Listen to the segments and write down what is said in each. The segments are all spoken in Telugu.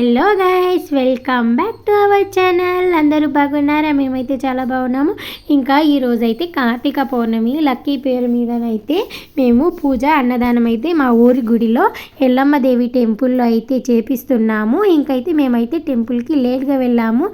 Hello guys welcome back to our channel అందరూ బాగున్నారా? మేమైతే చాలా బాగున్నాము. ఇంకా ఈరోజు అయితే కార్తీక పౌర్ణమి లక్కీ పేరు మీదనైతే మేము పూజ అన్నదానం అయితే మా ఊరి గుడిలో ఎల్లమ్మ దేవి టెంపుల్లో అయితే చేపిస్తున్నాము. ఇంకైతే మేమైతే టెంపుల్కి లేట్గా వెళ్ళాము.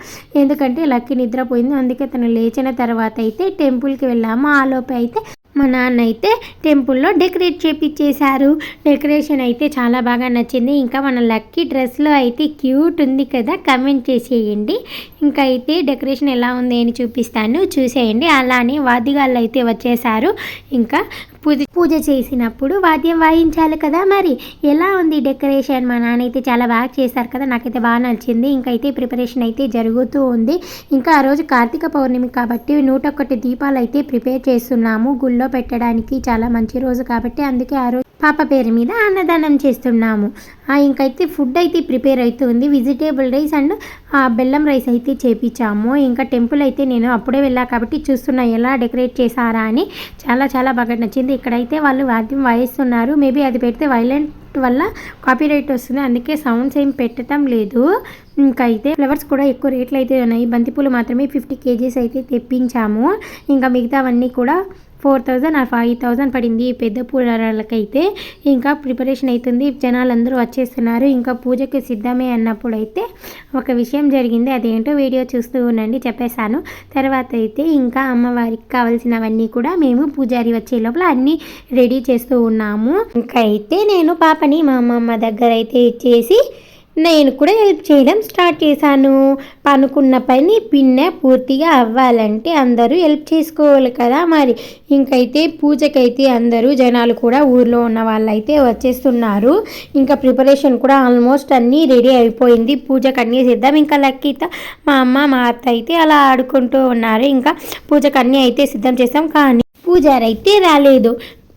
ఎందుకంటే లక్కీ నిద్రపోయింది. అందుకే తను లేచిన తర్వాత అయితే టెంపుల్కి వెళ్ళాము. ఆ అయితే మా నాన్న అయితే టెంపుల్లో డెకరేట్ చేపించేశారు డెకరేషన్ అయితే చాలా బాగా నచ్చింది. ఇంకా మన లక్కీ డ్రెస్లో అయితే క్యూట్ ఉంది కదా కమెంట్ చేసేయండి. ఇంకా అయితే డెకరేషన్ ఎలా ఉంది అని చూపిస్తాను. చూసేయండి. అలానే వాద్యగాళ్ళు అయితే వచ్చేసారు ఇంకా పూజ పూజ చేసినప్పుడు వాద్యం వాయించాలి కదా మరి? ఎలా ఉంది డెకరేషన్? మా నాన్న అయితే చాలా బాగా చేశారు కదా. నాకైతే బాగా నచ్చింది. ఇంకైతే ప్రిపరేషన్ అయితే జరుగుతూ ఉంది. ఇంకా ఆ రోజు కార్తీక పౌర్ణమి కాబట్టి నూట ఒకటి దీపాలు అయితే ప్రిపేర్ చేస్తున్నాము. గుళ్ళో పెట్టడానికి చాలా మంచి రోజు కాబట్టి అందుకే ఆ రోజు పాప పేరు మీద అన్నదానం చేస్తున్నాము. ఇంకైతే ఫుడ్ అయితే ప్రిపేర్ అవుతుంది వెజిటేబుల్ రైస్ అండ్ బెల్లం రైస్ అయితే చేపించాము. ఇంకా టెంపుల్ అయితే నేను అప్పుడే వెళ్ళా కాబట్టి చూస్తున్నా ఎలా డెకరేట్ చేశారా అని. చాలా చాలా బాగా నచ్చింది. ఇక్కడైతే వాళ్ళు వాద్యం వాయిస్తున్నారు. మేబీ అది పెడితే వైలెంట్ వల్ల కాపీరైట్ వస్తుంది. అందుకే సౌండ్స్ ఏం పెట్టడం లేదు. ఇంకా అయితే ఫ్లవర్స్ కూడా ఎక్కువ రేట్లు అయితే ఉన్నాయి. బంతిపూలు మాత్రమే ఫిఫ్టీ కేజీస్ అయితే తెప్పించాము. ఇంకా మిగతావన్నీ కూడా ఫోర్ థౌజండ్ ఆ ఫైవ్ థౌజండ్ పడింది పెద్ద పూలకైతే ఇంకా ప్రిపరేషన్ అవుతుంది జనాలందరూ వచ్చేస్తున్నారు. ఇంకా పూజకు సిద్ధమే అన్నప్పుడు అయితే ఒక విషయం జరిగింది. అదేంటో వీడియో చూస్తూ ఉండండి చెప్పేశాను. తర్వాత అయితే ఇంకా అమ్మవారికి కావాల్సినవన్నీ కూడా మేము పూజారి వచ్చే లోపల అన్నీ రెడీ చేస్తూ ఉన్నాము. ఇంకా అయితే నేను పాపని మా అమ్మమ్మ దగ్గర అయితే ఇచ్చేసి నేను కూడా హెల్ప్ చేయడం స్టార్ట్ చేశాను. పనుకున్న పని పిన్నె పూర్తిగా అవ్వాలంటే అందరూ హెల్ప్ చేసుకోవాలి కదా మరి. ఇంకైతే పూజకైతే అందరూ జనాలు కూడా ఊర్లో ఉన్న వాళ్ళైతే వచ్చేస్తున్నారు. ఇంకా ప్రిపరేషన్ కూడా ఆల్మోస్ట్ అన్నీ రెడీ అయిపోయింది. పూజకు అన్నీ సిద్ధం ఇంకా లక్కీత మా అమ్మ మా అత్త అయితే అలా ఆడుకుంటూ ఉన్నారు. ఇంకా పూజకు అన్నీ అయితే సిద్ధం చేస్తాం కానీ పూజారైతే రాలేదు.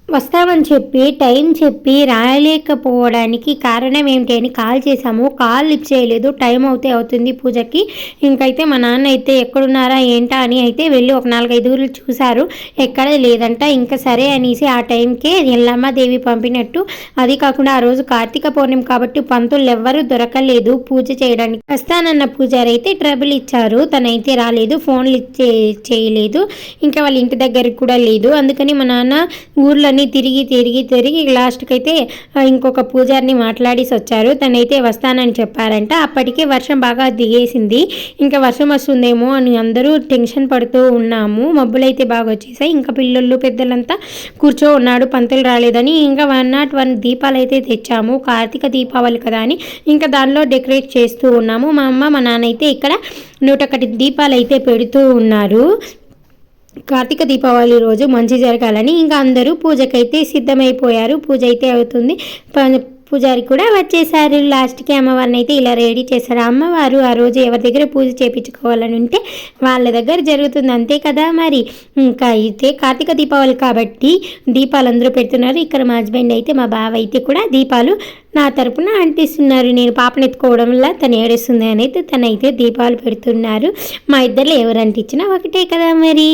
వస్తామని చెప్పి టైం చెప్పి రాయలేకపోవడానికి కారణం ఏమిటి అని కాల్ చేసాము కాల్ లిఫ్ట్ చేయలేదు. టైం అవుతే అవుతుంది పూజకి. ఇంకైతే మా నాన్న అయితే ఎక్కడున్నారా ఏంటా అని అయితే వెళ్ళి ఒక నాలుగైదుగురు చూశారు. ఎక్కడ లేదంట. ఇంకా సరే అనేసి ఆ టైంకే ఎల్లమ్మ దేవి పంపినట్టు. అది కాకుండా ఆ రోజు కార్తీక పౌర్ణమి కాబట్టి పంతులు ఎవ్వరూ దొరకలేదు పూజ చేయడానికి. వస్తానన్న పూజారి అయితే ట్రబుల్ ఇచ్చారు. తనైతే రాలేదు. ఫోన్లు చేయలేదు. ఇంకా వాళ్ళ ఇంటి దగ్గరికి కూడా లేదు. అందుకని మా నాన్న ఊర్లో అని తిరిగి తిరిగి తిరిగి లాస్ట్కి అయితే ఇంకొక పూజారిని మాట్లాడేసి వచ్చారు. తనైతే వస్తానని చెప్పారంట. అప్పటికే వర్షం బాగా దిగేసింది. ఇంకా వర్షం వస్తుందేమో అని అందరూ టెన్షన్ పడుతూ ఉన్నాము. మబ్బులైతే బాగా వచ్చేసాయి. ఇంకా పిల్లలు పెద్దలంతా కూర్చో ఉన్నాడు. పంతులు రాలేదని ఇంకా వన్ నాట్ వన్ దీపాలు అయితే తెచ్చాము. కార్తీక దీపావళి కదా అని ఇంకా దానిలో డెకరేట్ చేస్తూ ఉన్నాము. మా అమ్మ మా నాన్న అయితే ఇక్కడ నూట ఒకటి దీపాలు అయితే పెడుతూ ఉన్నారు. కార్తీక దీపావళి రోజు మంచి జరగాలని ఇంకా అందరూ పూజకైతే సిద్ధమైపోయారు. పూజ అయితే అవుతుంది. పూజారి కూడా వచ్చేసారు. లాస్ట్కి అమ్మవారిని అయితే ఇలా రెడీ చేశారు. అమ్మవారు ఆ రోజు ఎవరి దగ్గర పూజ చేయించుకోవాలని ఉంటే వాళ్ళ దగ్గర జరుగుతుంది. అంతే కదా మరి. ఇంకా అయితే కార్తీక దీపావళి కాబట్టి దీపాలు అందరూ పెడుతున్నారు. ఇక్కడ మా హస్బెండ్ అయితే మా బావ అయితే కూడా దీపాలు నా తరపున అంటిస్తున్నారు. నేను పాపను ఎత్తుకోవడం వల్ల తను ఏడుస్తుంది అని అయితే తనైతే దీపాలు పెడుతున్నారు. మా ఇద్దరు ఎవరు అంటించినా ఒకటే కదా మరి.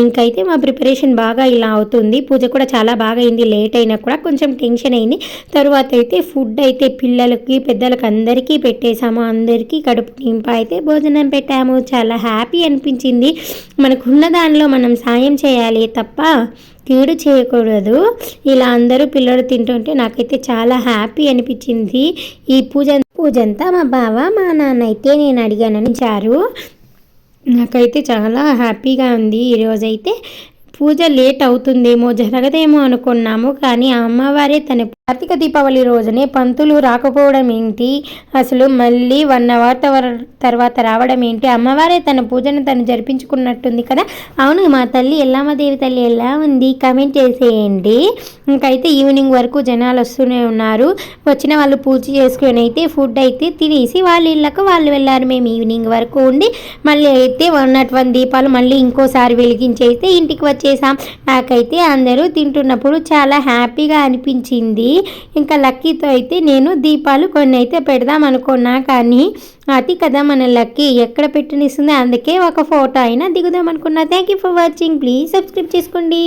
ఇంకైతే మా ప్రిపరేషన్ బాగా ఇలా అవుతుంది. పూజ కూడా చాలా బాగా అయింది. లేట్ అయినా కూడా కొంచెం టెన్షన్ అయింది. తర్వాత అయితే ఫుడ్ అయితే పిల్లలకి పెద్దలకి అందరికీ పెట్టేశాము. అందరికీ కడుపు నింప అయితే భోజనం పెట్టాము. చాలా హ్యాపీ అనిపించింది. మనకున్న దానిలో మనం సాయం చేయాలి తప్ప కీడు చేయకూడదు. ఇలా అందరూ పిల్లలు తింటుంటే నాకైతే చాలా హ్యాపీ అనిపించింది. ఈ పూజ పూజంతా మా బావ మా నాన్న అయితే నేను అడిగానని చారు నాకైతే చాలా హ్యాపీగా ఉంది. ఈరోజైతే పూజ లేట్ అవుతుందేమో జరగదేమో అనుకున్నాము. కానీ ఆ అమ్మవారే తన కార్తీక దీపావళి రోజునే పంతులు రాకపోవడం ఏంటి? అసలు మళ్ళీ వన్ అవర్ తర్వాత రావడం ఏంటి? అమ్మవారే తన పూజను తను జరిపించుకున్నట్టుంది కదా? అవును మా తల్లి ఎల్లమ్మదేవి తల్లి ఎలా ఉంది? కమెంట్ చేసేయండి. ఇంకైతే ఈవినింగ్ వరకు జనాలు వస్తూనే ఉన్నారు. వచ్చిన వాళ్ళు పూజ చేసుకుని అయితే ఫుడ్ అయితే తినేసి వాళ్ళ ఇళ్ళకు వాళ్ళు వెళ్ళారు. మేము ఈవినింగ్ వరకు ఉండి మళ్ళీ అయితే వన్ నాట్ వన్ దీపాలు మళ్ళీ ఇంకోసారి వెలిగించేస్తే ఇంటికి వచ్చి చేసాం నాకైతే అందరూ తింటున్నప్పుడు చాలా హ్యాపీగా అనిపించింది. ఇంకా లక్కీతో అయితే నేను దీపాలు కొన్ని అయితే పెడదాం అనుకున్నా కానీ అది కదా మన లక్కీ ఎక్కడ పెట్టనిస్తుంది? అందుకే ఒక ఫోటో అయినా దిగుదాం అనుకున్నా. Thank you for watching please subscribe చేసుకోండి.